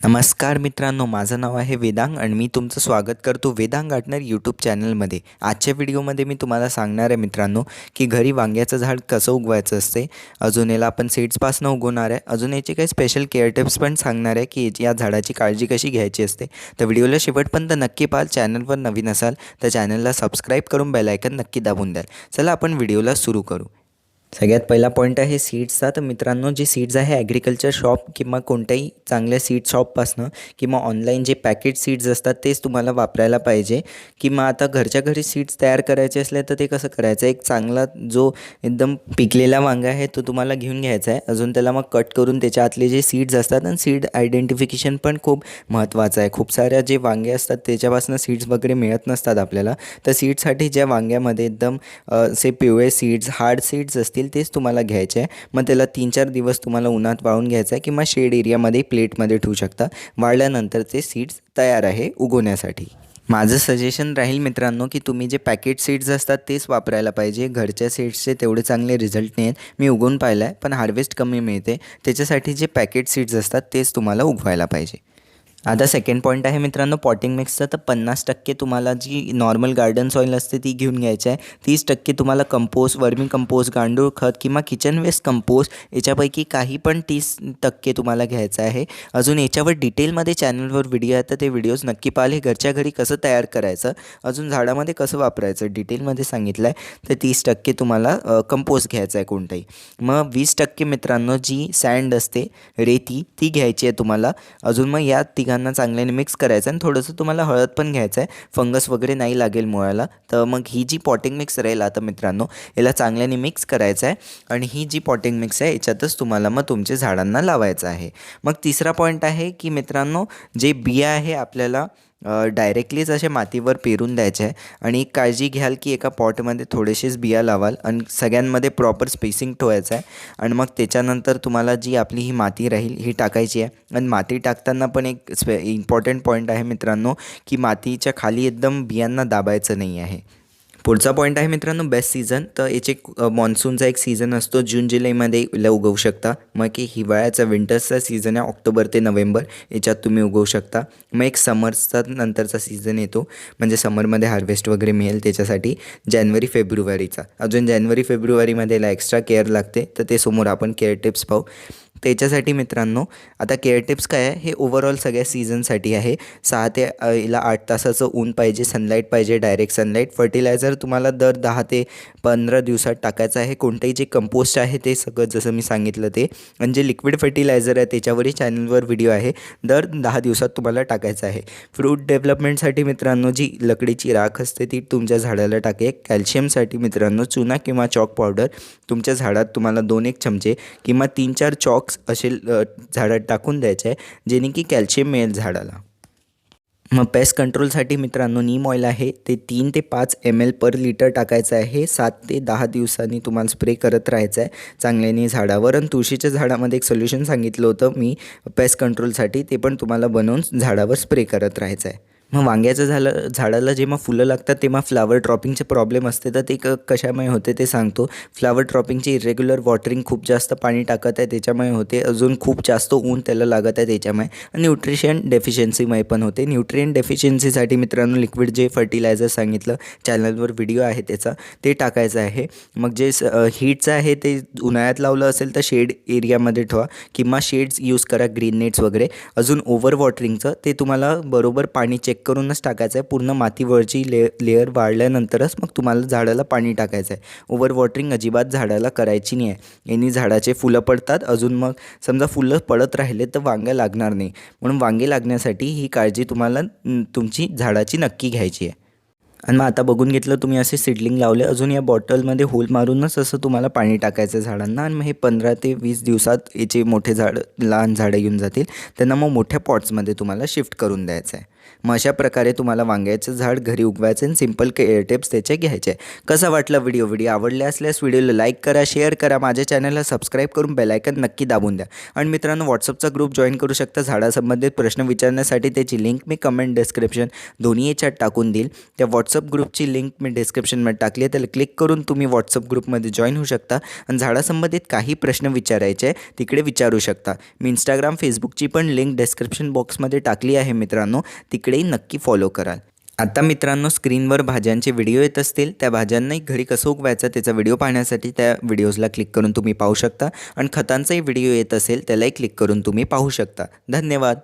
नमस्कार मित्रांनो माझं नाव आहे वेदांग आणि मी तुमचं स्वागत करतो वेदांग गार्डनर यूट्यूब चॅनलमध्ये. आजच्या व्हिडिओमध्ये मी तुम्हाला सांगणार आहे मित्रांनो की घरी वांग्याचं झाड कसं उगवायचं असते अजून याला आपण सीड्सपासनं उगवणार आहे अजून याची काही स्पेशल केअर टिप्स पण सांगणार आहे की या झाडाची काळजी कशी घ्यायची असते. तर व्हिडिओला शेवटपर्यंत नक्की पाहाल चॅनलवर नवीन असाल तर चॅनलला सबस्क्राईब करून बेलायकन नक्की दाबून द्याल. चला आपण व्हिडिओला सुरू करू. सगळ्यात पहिला पॉईंट आहे सीड्सचा तर मित्रांनो जे सीड्स आहे ॲग्रिकल्चर शॉप किंवा कोणत्याही चांगल्या सीड शॉपपासनं किंवा ऑनलाईन जे पॅकेट सीड्स असतात तेच तुम्हाला वापरायला पाहिजे. किंवा आता घरच्या घरी सीड्स तयार करायचे असले तर ते कसं करायचं? एक चांगला जो एकदम पिकलेला वांगा आहे तो तुम्हाला घेऊन घ्यायचा आहे. अजून त्याला मग कट करून त्याच्या आतले जे सीड्स असतात आणि सीड आयडेंटिफिकेशन पण खूप महत्त्वाचं आहे. खूप साऱ्या जे वांगे असतात त्याच्यापासून सीड्स वगैरे मिळत नसतात आपल्याला. तर सीड्ससाठी ज्या वांग्यामध्ये एकदम अ, असे पिवळे सीड्स हार्ड सीड्स असतील तेच तुम्हाला घ्यायचे आहे मग त्याला तीन चार दिवस तुम्हाला उन्हात वाळून घ्यायचं आहे किंवा शेड एरियामध्ये प्लेटमध्ये ठेवू शकता. वाळल्यानंतर ते सीड्स तयार आहे उगवण्यासाठी. माझं सजेशन राहील मित्रांनो की तुम्ही जे पॅकेट सीड्स असतात तेच वापरायला पाहिजे. घरच्या सीड्सचे तेवढे चांगले रिझल्ट नाही आहेत मी उगवून पाहिलं आहे पण हार्वेस्ट कमी मिळते. त्याच्यासाठी जे पॅकेट सीड्स असतात तेच तुम्हाला उगवायला पाहिजे. आता सेकंड पॉईंट आहे मित्रांनो पॉटिंग मिक्सचं तर पन्नास टक्के तुम्हाला जी नॉर्मल गार्डन सॉईल असते ती घेऊन घ्यायची आहे. तीस टक्के तुम्हाला कंपोज वर्मी कंपोज गांडूळ खत किंवा किचन वेस्ट कंपोज याच्यापैकी काही पण तीस टक्के तुम्हाला घ्यायचं आहे. अजून याच्यावर डिटेलमध्ये चॅनलवर व्हिडिओ आहे तर ते व्हिडिओज नक्की पाहिले हे घरच्या घरी कसं तयार करायचं अजून झाडामध्ये कसं वापरायचं डिटेलमध्ये सांगितलं आहे तर तीस टक्के तुम्हाला कंपोज घ्यायचं आहे कोणताही. मग वीस टक्के मित्रांनो जी सँड असते रेती ती घ्यायची आहे तुम्हाला. अजून मग या ती तिघांना चांगल्याने मिक्स करायचं आणि थोडंसं तुम्हाला हळद पण घ्यायचं आहे फंगस वगैरे नाही लागेल मुळाला. तर मग ही जी पॉटिंग मिक्स राहील आता मित्रांनो याला चांगल्याने मिक्स करायचं आहे आणि ही जी पॉटिंग मिक्स आहे याच्यातच तुम्हाला मग तुमच्या झाडांना लावायचं आहे. मग तिसरा पॉईंट आहे की मित्रांनो जे बिया आहे आपल्याला डायरेक्टलीच असे मातीवर पेरून द्यायचे. आहे आणि एक काळजी घ्याल की एका पॉटमध्ये थोडेसेच बिया लावाल आणि सगळ्यांमध्ये प्रॉपर स्पेसिंग ठेवायचं आहे. आणि मग त्याच्यानंतर तुम्हाला जी आपली ही माती राहील ही टाकायची आहे. आणि माती टाकताना पण एक स्पे इम्पॉर्टंट पॉईंट आहे मित्रांनो की मातीच्या खाली एकदम बियांना दाबायचं नाही आहे. पुढचा पॉईंट आहे मित्रांनो बेस्ट सीझन तर याचे मॉन्सूनचा एक सीझन असतो. जून जुलैमध्ये याला उगवू शकता. मग की हिवाळ्याचा विंटर्सचा सीझन आहे. ऑक्टोबर ते नोव्हेंबर याच्यात तुम्ही उगवू शकता. मग एक समर्सचा नंतरचा सीझन येतो. म्हणजे समरमध्ये हार्वेस्ट वगैरे मिळेल त्याच्यासाठी. जानेवारी फेब्रुवारीचा. अजून जानेवारी फेब्रुवारीमध्ये याला एक्स्ट्रा केअर लागते. तर ते समोर आपण केअर टिप्स पाहू. त्याच्यासाठी मित्रांनो आता केअर टिप्स काय आहे? हे ओव्हरऑल सगळ्या सीझनसाठी आहे. सहा ते अ, आठ तासाचं ऊन पाहिजे सनलाईट पाहिजे डायरेक्ट सनलाईट फर्टिलायझर तुम्हाला दर दहा ते पंधरा दिवसात टाकायचं आहे. कोणतंही जे कंपोस्ट आहे ते सगळं जसं मी सांगितलं ते. आणि जे लिक्विड फर्टिलायझर आहे त्याच्यावरही चॅनलवर व्हिडिओ आहे. दर दहा दिवसात तुम्हाला टाकायचं आहे. फ्रूट डेव्हलपमेंटसाठी मित्रांनो जी लकडीची राख असते ती तुमच्या झाडाला टाके. कॅल्शियमसाठी मित्रांनो चुना किंवा चॉक पावडर तुमच्या झाडात तुम्हाला दोन एक चमचे किंवा तीन चार चॉक चॉक्स असे झाडात टाकून द्यायचे आहे जेणे की कॅल्शियम मिळेल झाडाला. मग पेस्ट कंट्रोलसाठी मित्रांनो नीम ऑइल आहे ते तीन ते पाच एम एल पर लिटर टाकायचं आहे. सात ते दहा दिवसांनी तुम्हाला स्प्रे करत राहायचं आहे चांगल्याने झाडावर. आणि तुळशीच्या झाडामध्ये एक सोल्युशन सांगितलं होतं मी पेस्ट कंट्रोलसाठी ते पण तुम्हाला बनवून झाडावर स्प्रे करत राहायचं आहे मग वांग्याचं झालं झाडाला जेव्हा फुलं लागतात तेव्हा फ्लावर ड्रॉपिंगचे प्रॉब्लेम असते. तर ते क कशामुळे होते ते सांगतो. फ्लावर ड्रॉपिंगची इरेग्युलर वॉटरिंग खूप जास्त पाणी टाकत आहे त्याच्यामुळे होते. अजून खूप जास्त ऊन त्याला लागत आहे त्याच्यामुळे. आणि न्यूट्रिशन डेफिशियन्सीमुळे पण होते. न्यूट्रियन डेफिशियन्सीसाठी मित्रांनो लिक्विड जे फर्टिलायझर सांगितलं चॅनलवर व्हिडिओ आहे त्याचा ते टाकायचं आहे. मग जे स हीटचं आहे ते उन्हाळ्यात लावलं असेल तर शेड एरियामध्ये ठेवा. किंवा शेड्स यूज करा ग्रीन नेट्स वगैरे. अजून ओव्हर वॉटरिंगचं ते तुम्हाला बरोबर पाणी चेक चेक करूनच टाकायचं आहे पूर्ण मातीवरची ले लेअर वाढल्यानंतरच मग तुम्हाला झाडाला पाणी टाकायचं आहे ओव्हर वॉटरिंग अजिबात झाडाला करायची नाही आहे यांनी झाडाचे फुलं पडतात. अजून मग समजा फुलं पडत राहिले तर वांगं लागणार नाही. म्हणून वांगे लागण्यासाठी ही काळजी तुम्हाला तुमची झाडाची नक्की घ्यायची आहे. आणि मग आता बघून घेतलं तुम्ही असे सिडलिंग लावले. अजून या बॉटलमध्ये होल मारूनच असं तुम्हाला पाणी टाकायचं झाडांना. आणि मग हे पंधरा ते वीस दिवसात याचे मोठे झाडं लहान झाडं येऊन जातील. त्यांना मग मोठ्या पॉट्समध्ये तुम्हाला शिफ्ट करून द्यायचं आहे मग अशा प्रकारे तुम्हाला वांग्याचं झाड घरी उगवायचं आणि सिंपल केअर टिप्स त्याचे घ्यायचे. कसा वाटला व्हिडिओ व्हिडिओ आवडले असल्यास व्हिडिओला लाईक करा शेअर करा माझ्या चॅनलला सबस्क्राईब करून बेलायकन नक्की दाबून द्या. आणि मित्रांनो व्हॉट्सअपचा ग्रुप जॉईन करू शकता. झाडासंबंधित प्रश्न विचारण्यासाठी त्याची लिंक मी कमेंट डिस्क्रिप्शन दोन्ही याच्यात टाकून देईल. त्या व्हॉट्सअप ग्रुपची लिंक मी डिस्क्रिप्शनमध्ये टाकली आहे. त्याला क्लिक करून तुम्ही व्हॉट्सअप ग्रुपमध्ये जॉईन होऊ शकता. आणि झाडासंबंधित काही प्रश्न विचारायचे तिकडे विचारू शकता. मी इंस्टाग्राम फेसबुकची पण लिंक डिस्क्रिप्शन बॉक्समध्ये टाकली आहे मित्रांनो. ती तिकडेही नक्की फॉलो कराल. आता मित्रांनो स्क्रीनवर भाज्यांचे व्हिडिओ येत असतील त्या भाज्यांनाही घरी कसं उगवायचं त्याचा व्हिडिओ पाहण्यासाठी त्या व्हिडिओजला क्लिक करून तुम्ही पाहू शकता. आणि खतांचाही व्हिडिओ येत असेल त्यालाही क्लिक करून तुम्ही पाहू शकता. धन्यवाद.